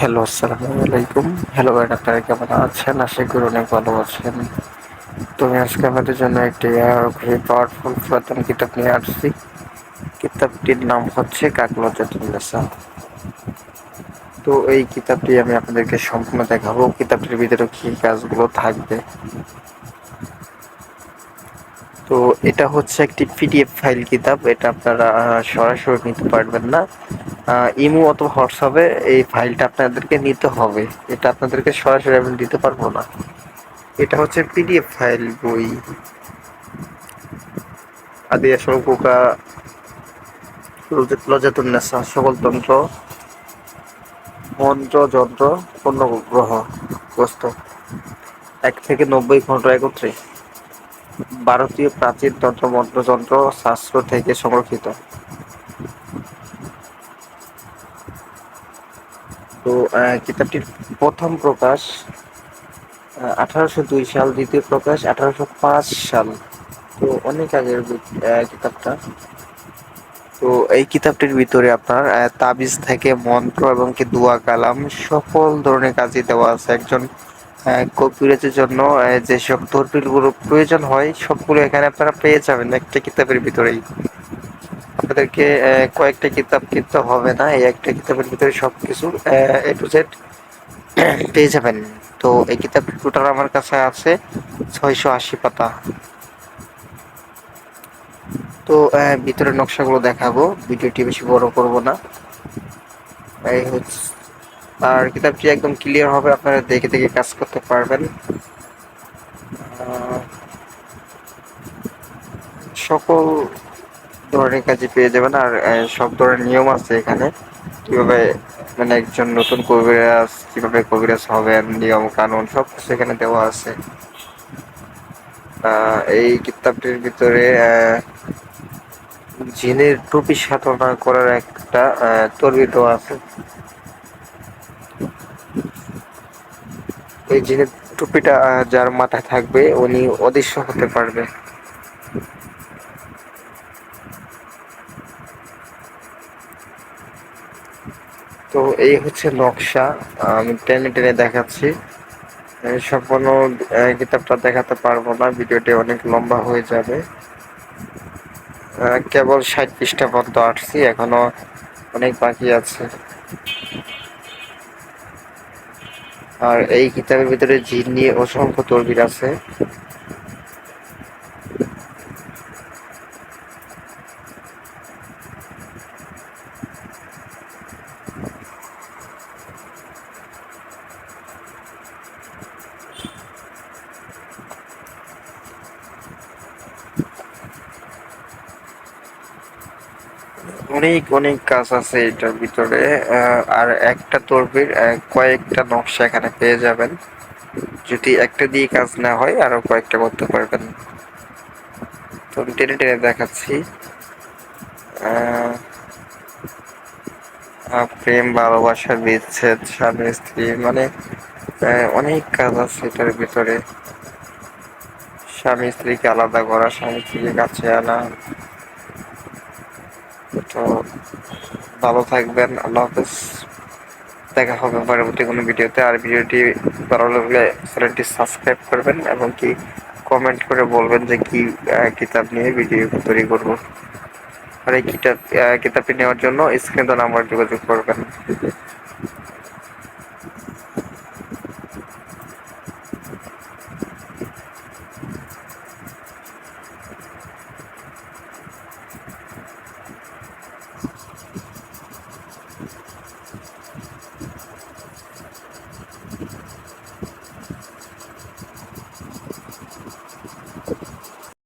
Hello, আসসালামু আলাইকুম। Hello ভাই ডাক্তার কেমন আছেন? আশা করি অনেক ভালো আছেন। তো আমি আজকে আমাদের জন্য একটি খুবই পাওয়ারফুল পুরাতন কিতাব নিয়ে আসছি। কিতাবটির নাম হচ্ছে কাকলজাতুন্নেসা তো এই কিতাবটি আমি আপনাদেরকে সম্পূর্ণ দেখাবো। কিতাবটির ভিতরে কী কাজগুলো থাকবে? তো এটা হচ্ছে একটি পিডিএফ ফাইল কিতাব, এটা আপনারা সরাসরি নিতে পারবেন না। ইমো অথবা হোয়াটসঅ্যাপে এই ফাইলটা আপনাদেরকে নিতে হবে। এটা আপনাদেরকে সরাসরি আমি দিতে পারব না। এটা হচ্ছে পিডিএফ ফাইল বই। আদি আসল কোকা লজাতুন্নেসা সকল তন্ত্র, মন্ত্র, যন্ত্র পূর্ণ গ্রহ গ্রস্ত এক থেকে নব্বই ঘণ্টা একত্রে। ভারতীয় প্রাচীন তন্ত্র মন্ত্রযন্ত্র শাস্ত্র থেকে সংরক্ষিত। তো কিতাবটির প্রথম প্রকাশ আঠারোশো দুই সাল, দ্বিতীয় প্রকাশ আঠারোশো পাঁচ সাল। তো, অনেক আগের কিতাবটা। তো, এই কিতাবটির ভিতরে আপনার তাবিজ থেকে মন্ত্র এবং কি দোয়া কালাম সকল ধরনের কাজই দেওয়া আছে। একজন কপিরাজের জন্য যেসব তরপিলগুলো প্রয়োজন হয়, সবগুলো এখানে আপনারা পেয়ে যাবেন একটা কিতাবের ভিতরেই। আপনাদেরকে কয়েকটা কিতাব কিনতে হবে না, এই একটা কিতাবের ভিতরে সব কিছু এ টু জেড পেয়ে যাবেন। তো এই কিতাবটি টোটাল আমার কাছে আছে ছয়শো আশি পাতা। তো ভিতরের নকশাগুলো দেখাবো, ভিডিওটি বেশি বড় করব না। এই হচ্ছে আর কিতাবটি একদম ক্লিয়ার হবে, আপনারা দেখে দেখে কাজ করতে পারবেন। সকল ধরনের কাজে পেয়ে যাবেন, আর সব ধরনের নিয়ম আছে এখানে। কীভাবে মানে একজন নতুন কবিরাজ, কীভাবে কবিরাজ হবেন, নিয়ম কানুন সব কিছু এখানে দেওয়া আছে। এই কিতাবটির ভিতরে জিনের টুপি সাধনা করার একটা তরবি দেওয়া আছে। এই জিনের টুপিটা যার মাথায় থাকবে, উনি অদৃশ্য হতে পারবে। তো এই হচ্ছে নকশা, আমি টেনে টেনে দেখাচ্ছি। সম্পূর্ণ কিতাবটা দেখাতে পারব না, ভিডিওটি অনেক লম্বা হয়ে যাবে। কেবল ষাট পৃষ্ঠা পর্যন্ত আসছি, এখনও অনেক বাকি আছে। আর এই কিতাবের ভিতরে জিন নিয়ে অসংখ্য তরবির আছে। অনেক অনেক কাজ আছে এটার ভিতরে আর একটা তরবির কয়েকটা নকশা এখানে পেয়ে যাবেন। যদি একটা দিয়ে কাজ না হয়, আরও কয়েকটা করতে পারবেন। তো আমি টেনে টেনে দেখাচ্ছি। প্রেম, ভালোবাসা, বিচ্ছেদ, স্বামী, স্ত্রী মানে অনেক কাজ আছে এটার ভিতরে। স্বামী, স্ত্রীকে আলাদা করা, স্বামী স্ত্রীকে কাছে আনা তো ভালো থাকবেন, আল্লাহ হাফেজ। দেখা হবে পরবর্তী কোনো ভিডিওতে। আর ভিডিওটি ভালো লাগলে চ্যানেলটি সাবস্ক্রাইব করবেন এবং কি কমেন্ট করে বলবেন যে কি কিতাব নিয়ে ভিডিও তৈরি করব। আর এই কিতাব কিতাবটি নেওয়ার জন্য স্ক্রিন নাম্বার যোগাযোগ করবেন।